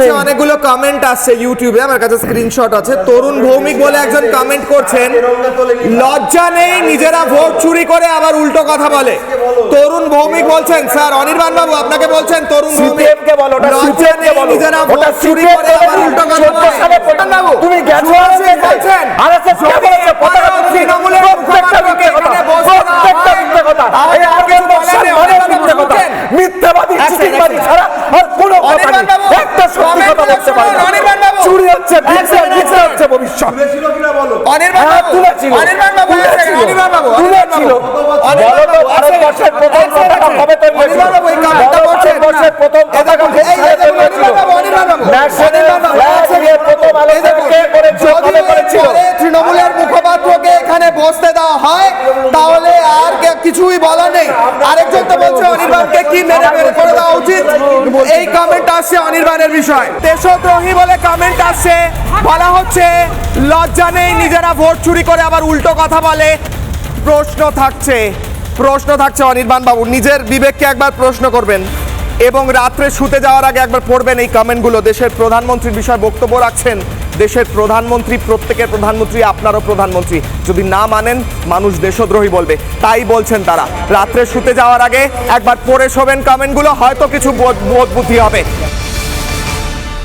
নেই অনেকগুলো কমেন্ট আসছে ইউটিউবে আমার কাছে স্ক্রিনশট আছে। তরুণ ভৌমিক বলে একজন কমেন্ট করছেন লজ্জা নেই নিজেরা ভোট চুরি করে আবার উল্টো কথা বলে। তরুণ ভৌমিক বলছেন স্যার অনির্বাণ বাবু আপনাকে বলছেন তরুণ ভৌমিক কে বলো ওটা লজ্জা নেই নিজেরা ভোট চুরি করে আবার উল্টো কথা বলে। বাবু তুমি গেছো। বলছেন আরএসএস কে বলেছে ভারত তৃণমূলের প্রত্যেকটা মিথ্যে কথা। প্রত্যেকটা মিথ্যে কথা। এই আগের বর্ষের মানে মিথ্যে কথা মিথ্যাবাদী চিটিংবাদী ছাড়া আর কোনো কথা নেই। একটা সত্যি কথা বলতে পারে না। চুরি হচ্ছে হচ্ছে ভবিষ্যৎ। অনির্বাণ হ্যাঁ, বাবু অনির্বাণ বাবু অনির্বাণ বাবু তুলেছিল। বলো ভারতবর্ষের প্রথম পতাকা কবে তৈরি হয়েছিল? অনির্বাণ বাবু এই কাজটা বলো করছেন ভারতবর্ষের প্রথম পতাকা কোন তৈরি হয়েছিল? ন্যাশনাল ফ্ল্যাগ নিয়ে প্রথম আলোচনা কে করেছিল? কবে করেছিল? তৃণমূলের মুখপাত্রকে এখানে বসতে দেওয়া হয় তাহলে আর কে- কিছুই বলা নেই আরেকজন তো বলছে অনির্বাণকে কি মেরে বের করে দেওয়া উচিত। এই কমেন্ট আসছে অনির্বাণের বিষয়। দেশদ্রোহী বলে কমেন্ট আসছে। বলা হচ্ছে লজ্জা নেই নিজেরা ভোট চুরি করে আবার উল্টো কথা বলে। প্রশ্ন থাকছে প্রশ্ন থাকছে অনির্বাণ বাবু নিজের বিবেককে একবার প্রশ্ন করবেন। এবং রাত্রে শুতে যাওয়ার আগে একবার পড়বেন এই কমেন্টগুলো। দেশের প্রধানমন্ত্রীর বিষয়ে বক্তব্য রাখছেন। দেশের প্রধানমন্ত্রী, প্রত্যেকের প্রধানমন্ত্রী, আপনারও প্রধানমন্ত্রী। যদি না মানেন, মানুষ দেশদ্রোহী বলবে। তাই বলছেন তারা। রাত্রে শুতে যাওয়ার আগে একবার পড়ে শোবেন কমেন্টগুলো, হয়তো কিছু বোধ বুদ্ধি হবে।